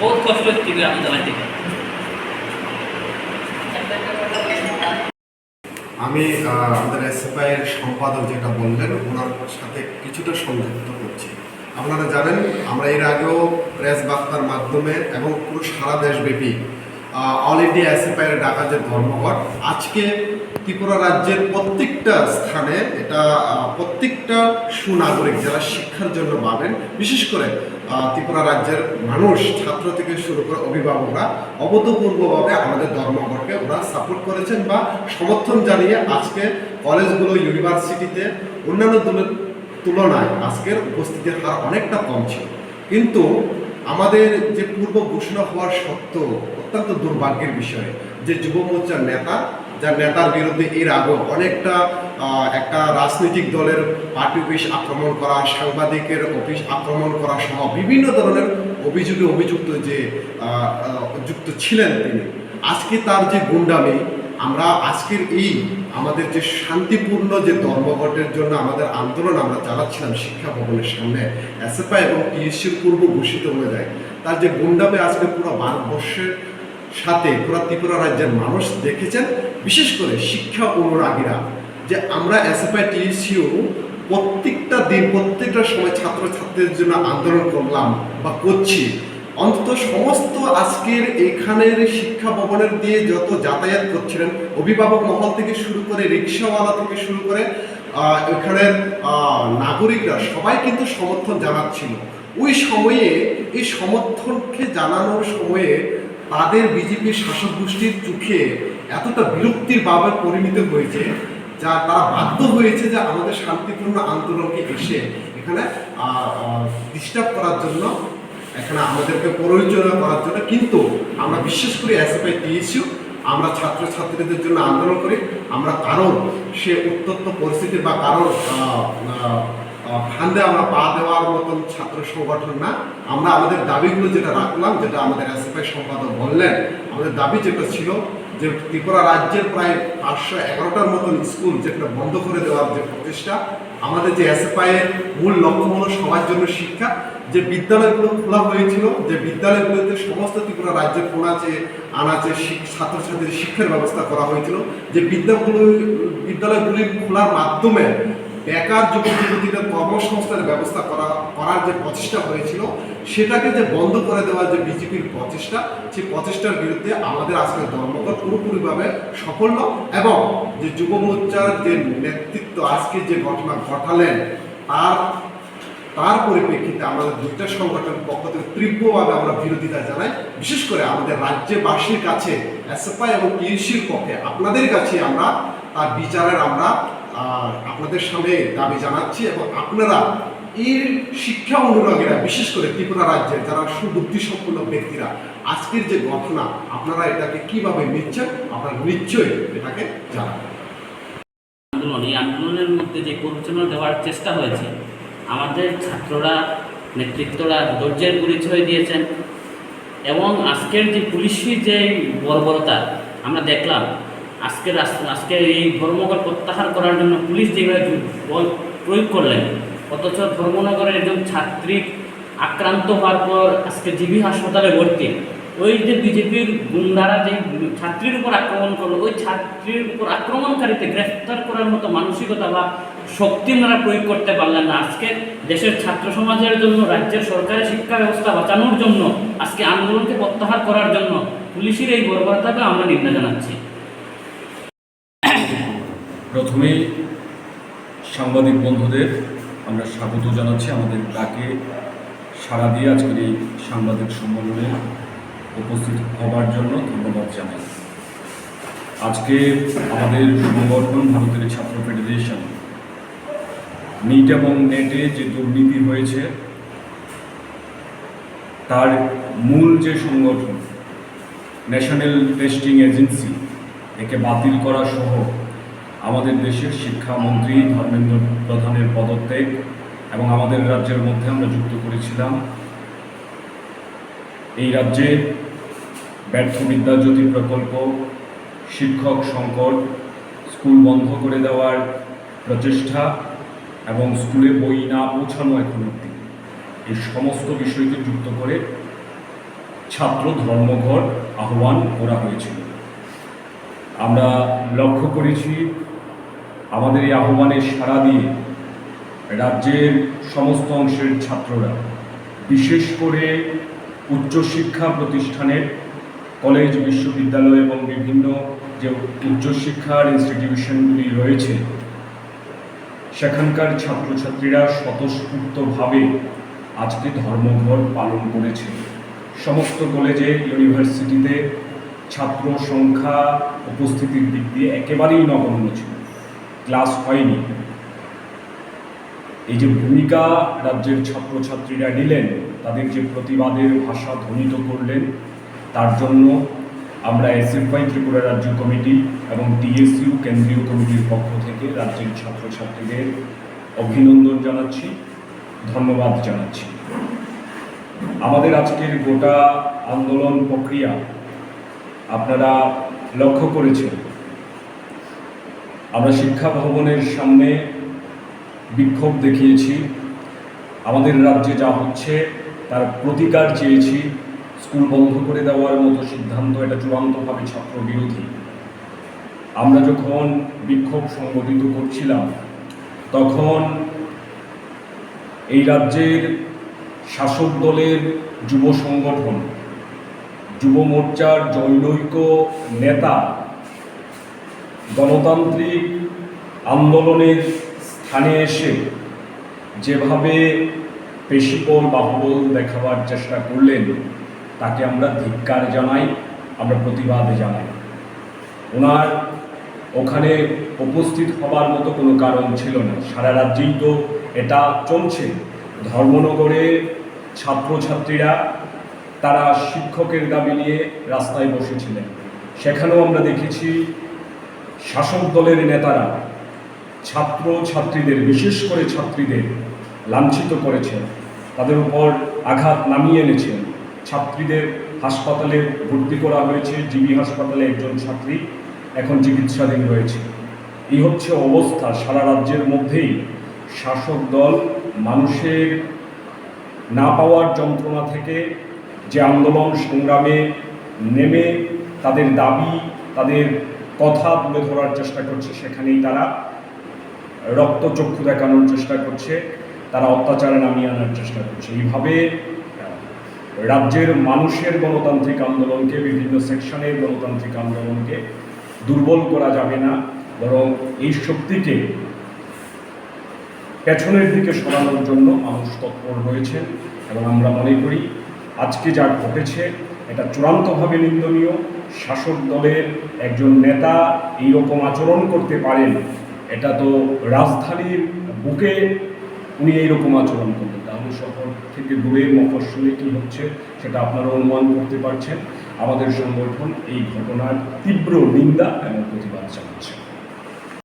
বহুত কষ্ট হচ্ছে গ্রামে চালাইতে আমি আমাদের এসএফআই এর সম্পাদক যেটা বললেন, ওনার সাথে কিছুটা সংযুক্ত করছি। আপনারা জানেন, আমরা এর আগেও প্রেস বার্তার মাধ্যমে এবং পুরো সারা দেশব্যাপী অল ইন্ডিয়া এসএফআই এর ডাকা যে ধর্মঘট, আজকে ত্রিপুরা রাজ্যের প্রত্যেকটা স্থানে এটা প্রত্যেকটা সুনাগরিক যারা শিক্ষার জন্য পাবেন, বিশেষ করে ত্রিপুরা রাজ্যের মানুষ, ছাত্র থেকে শুরু করে অভিভাবকরা অভূতপূর্বভাবে আমাদের ধর্মঘটকে ওরা সাপোর্ট করেছেন বা সমর্থন জানিয়ে আজকে কলেজগুলো ইউনিভার্সিটিতে অন্যান্য দলের তুলনায় আজকের উপস্থিতির হার অনেকটা কম ছিল। কিন্তু আমাদের যে পূর্ব ঘোষণা হওয়ার সত্ত্বেও অত্যন্ত দুর্ভাগ্যের বিষয় যে যুব মোর্চার নেতা যার নেতার বিরুদ্ধে এর আগেও অনেকটা একটা রাজনৈতিক দলের পার্টি অফিস আক্রমণ করা, সাংবাদিকের অফিস আক্রমণ করা সহ বিভিন্ন ধরনের অভিযোগে অভিযুক্ত যে যুক্ত ছিলেন তিনি। আজকে তার যে গুন্ডামি, আমরা আজকের এই আমাদের যে শান্তিপূর্ণ যে ধর্মঘটের জন্য আমাদের আন্দোলন আমরা চালাচ্ছিলাম শিক্ষা ভবনের সামনে এসএফআই এবং টিএসসির পূর্ব ঘোষিত হয়ে যায় তার যে গুন্ডামে আজকে পুরো ভারতবর্ষের সাথে পুরো ত্রিপুরা রাজ্যের মানুষ দেখেছেন, বিশেষ করে শিক্ষা অনুরাগীরা, যে আমরা এসএফআই টিএসসিও প্রত্যেকটা দিন, প্রত্যেকটা সময় ছাত্রছাত্রীদের জন্য আন্দোলন করলাম বা করছি। অন্তত সমস্ত আজকের এখানের শিক্ষা ভবনের দিয়ে যত যাতায়াত করছিলেন, অভিভাবক মহল থেকে শুরু করে রিক্সাওয়ালা থেকে শুরু করে এখানের নাগরিকরা সবাই কিন্তু সমর্থন জানাচ্ছিল। ওই সময়ে, এই সমর্থনকে জানানোর সময়ে তাদের বিজেপির শাসক গোষ্ঠীর চোখে এতটা বিরক্তির ভাবে পরিণত হয়েছে যা তারা বাধ্য হয়েছে যে আমাদের শান্তিপূর্ণ আন্দোলনকে এসে এখানে ডিস্টার্ব করার জন্য এখানে আমাদেরকে পরিচালনা করার জন্য। কিন্তু আমরা বিশ্বাস করি এসএফআই টিএসইউ আমরা ছাত্রছাত্রীদের জন্য আন্দোলন করি। আমরা কারোর সে উত্তপ্ত পরিস্থিতি বা আহ, ফান্দে আমরা পা দেওয়ার মতন ছাত্র সংগঠন না। আমরা আমাদের দাবিগুলো যেটা রাখলাম, যেটা আমাদের এসএফআই সম্পাদক বললেন, আমাদের দাবি যেটা ছিল যে ত্রিপুরা রাজ্যের প্রায় পাঁচশো এগারোটার মতন স্কুল যেটা বন্ধ করে দেওয়ার যে প্রচেষ্টা, আমাদের যে এসএফআই এর মূল লক্ষ্য হলো সবার জন্য শিক্ষা। যে বিদ্যালয়গুলো খোলা হয়েছিল, যে বিদ্যালয়গুলোতে সমস্ত ত্রিপুরা রাজ্যের কোনাচে আনাচে ছাত্রছাত্রীদের শিক্ষার ব্যবস্থা করা হয়েছিল। যে বিদ্যাগুলো বিদ্যালয়গুলি খোলার মাধ্যমে বেকার যুবক যুবতীদের কর্মসংস্থানের ব্যবস্থা করা, করার যে প্রচেষ্টা হয়েছিল, সেটাকে যে বন্ধ করে দেওয়ার যে বিজেপির প্রচেষ্টা, সেই প্রচেষ্টার বিরুদ্ধে আমাদের আজকের ধর্মঘট পুরোপুরিভাবে সফল এবং যে যুব মোর্চার যে নেতৃত্ব আজকে যে ঘটনা ঘটালেন, তার তার পরিপ্রেক্ষিতে আমাদের দুইটা সংগঠনের পক্ষ থেকে তীব্রভাবে আমরা বিরোধিতা জানাই, বিশেষ করে আমাদের রাজ্যবাসীর কাছে, এসএফআই এবং টিএসির পক্ষে, আপনাদের কাছে আমরা তার বিচারের আমরা আপনাদের সামনে দাবি জানাচ্ছি এবং আপনারা এই শিক্ষা অনুরাগীরা, বিশেষ করে ত্রিপুরা রাজ্যের যারা সুবুদ্ধি সম্পন্ন ব্যক্তিরা, আজকের যে ঘটনা, আপনারা এটাকে কীভাবে নিচ্ছেন? আপনারা নিশ্চয়ই এটাকে জানাবেন। আন্দোলন, এই আন্দোলনের মধ্যে যে পরিচালনা দেওয়ার চেষ্টা হয়েছে আমাদের ছাত্ররা, নেতৃত্বরা ধৈর্যের পরিচয় দিয়েছেন। এবং আজকের যে পুলিশি যে বর্বরতা, আমরা দেখলাম, আজকের আজকে এই ধর্মঘট প্রত্যাহার করার জন্য পুলিশ যেভাবে প্রয়োগ করলেন, অথচ ধর্মনগরের একজন ছাত্রী আক্রান্ত হওয়ার পর আজকে জিবি হাসপাতালে ভর্তি। ওই যে বিজেপির গুন্ডারা যে ছাত্রীর উপর আক্রমণ করল, ওই ছাত্রীর উপর আক্রমণকারীতে গ্রেফতার করার মতো মানসিকতা বা শক্তি ওনারা প্রয়োগ করতে পারলেন না। আজকে দেশের ছাত্র সমাজের জন্য, রাজ্যের সরকারি শিক্ষা ব্যবস্থা বাঁচানোর জন্য, আজকে আন্দোলনকে প্রত্যাহার করার জন্য পুলিশের এই বর্বরতাকে আমরা নিন্দা জানাচ্ছি। প্রথমেই সাংবাদিক বন্ধুদের আমরা স্বাগত জানাচ্ছি। আমাদের ডাকে সাড়া দিয়ে আজকের এই সাংবাদিক সম্মেলনে উপস্থিত হবার জন্য ধন্যবাদ জানাই। আজকে আমাদের সংগঠন ভারতের ছাত্র ফেডারেশন নিট এবং নেটে যে দুর্নীতি হয়েছে, তার মূল যে সংগঠন ন্যাশনাল টেস্টিং এজেন্সি একে বাতিল করা সহ আমাদের দেশের শিক্ষামন্ত্রী ধর্মেন্দ্র প্রধানের পদত্যাগ এবং আমাদের রাজ্যের মধ্যে আমরা যুক্ত করেছিলাম এই রাজ্যে ব্যর্থ বিদ্যাজ্যোতি প্রকল্প, শিক্ষক সংকট, স্কুল বন্ধ করে দেওয়ার প্রচেষ্টা এবং স্কুলে বই না পৌঁছানো এখন অব্দি এই সমস্ত বিষয়কে যুক্ত করে ছাত্র ধর্মঘট আহ্বান করা হয়েছিল। আমরা লক্ষ্য করেছি, আমাদের এই আহ্বানে সাড়া দিয়ে রাজ্যের সমস্ত অংশের ছাত্ররা, বিশেষ করে উচ্চশিক্ষা প্রতিষ্ঠানের কলেজ, বিশ্ববিদ্যালয় এবং বিভিন্ন যে উচ্চশিক্ষার ইনস্টিটিউশনগুলি রয়েছে, সেখানকার ছাত্রছাত্রীরা স্বতঃস্ফূর্তভাবে আজকে ধর্মঘট পালন করেছে। সমস্ত কলেজে, ইউনিভার্সিটিতে ছাত্র সংখ্যা উপস্থিতির দিক দিয়ে একেবারেই নগণ্য ছিল। ক্লাস হয়নি। এই যে ভূমিকা রাজ্যের ছাত্রছাত্রীরা নিলেন তাদের যে প্রতিবাদের ভাষা ধ্বনিত করলেন, তার জন্য আমরা এস এফ এসএফআই ত্রিপুরা রাজ্য কমিটি এবং টিএসইউ কেন্দ্রীয় কমিটির পক্ষ থেকে রাজ্যের ছাত্রছাত্রীদের অভিনন্দন জানাচ্ছি, ধন্যবাদ জানাচ্ছি। আমাদের আজকের গোটা আন্দোলন প্রক্রিয়া আপনারা লক্ষ্য করেছেন। আমরা শিক্ষা ভবনের সামনে বিক্ষোভ দেখিয়েছি। আমাদের রাজ্যে যা হচ্ছে তার প্রতিকার চেয়েছি স্কুল বন্ধ করে দেওয়ার মতো সিদ্ধান্ত, এটা চূড়ান্তভাবে ছাত্র বিরোধী। আমরা যখন বিক্ষোভ সংগঠিত করছিলাম, তখন এই রাজ্যের শাসক দলের যুব সংগঠন, যুব মোর্চার জৈনৈক নেতা, গণতান্ত্রিক আন্দোলনের স্থানে এসে যেভাবে পেশিবল বাহুবল দেখাবার চেষ্টা করলেন, তাকে আমরা ধিক্কার জানাই, আমরা প্রতিবাদ জানাই। ওনার ওখানে উপস্থিত হবার মতো কোনো কারণ ছিল না। সারা রাজ্যেই তো এটা চলছে। ধর্মনগরে ছাত্রছাত্রীরা, তারা শিক্ষকের দাবি নিয়ে রাস্তায় বসেছিলেন। সেখানেও আমরা দেখেছি শাসক দলের নেতারা ছাত্র ছাত্রীদের বিশেষ করে ছাত্রীদের লাঞ্ছিত করেছেন। তাদের উপর আঘাত নামিয়ে এনেছেন ছাত্রীদের হাসপাতালে ভর্তি করা হয়েছে। জিবি হাসপাতালে একজন ছাত্রী এখন চিকিৎসাধীন রয়েছে। এই হচ্ছে অবস্থা। সারা রাজ্যের মধ্যেই শাসক দল মানুষের না পাওয়ার যন্ত্রণা থেকে যে আন্দোলন সংগ্রামে নেমে তাদের দাবি, তাদের কথা তুলে ধরার চেষ্টা করছে, সেখানেই তারা রক্তচক্ষু দেখানোর চেষ্টা করছে। তারা অত্যাচারে নামিয়ে আনার চেষ্টা করছে। এইভাবে রাজ্যের মানুষের গণতান্ত্রিক আন্দোলনকে, বিভিন্ন সেকশনের গণতান্ত্রিক আন্দোলনকে দুর্বল করা যাবে না, বরং এই শক্তিকে পেছনের দিকে সরানোর জন্য মানুষ তৎপর রয়েছেন এবং আমরা মনে করি, আজকে যা ঘটেছে, এটা চূড়ান্তভাবে নিন্দনীয়। শাসক দলের একজন নেতা এইরকম আচরণ করতে পারেন, এটা তো রাজধানীর বুকে উনি এইরকম আচরণ করবেন তাহলে শহর থেকে দূরে মফস্বলে কী হচ্ছে, সেটা আপনারা অনুমান করতে পারছেন। আমাদের সংগঠন এই ঘটনার তীব্র নিন্দা এবং প্রতিবাদ জানাচ্ছে।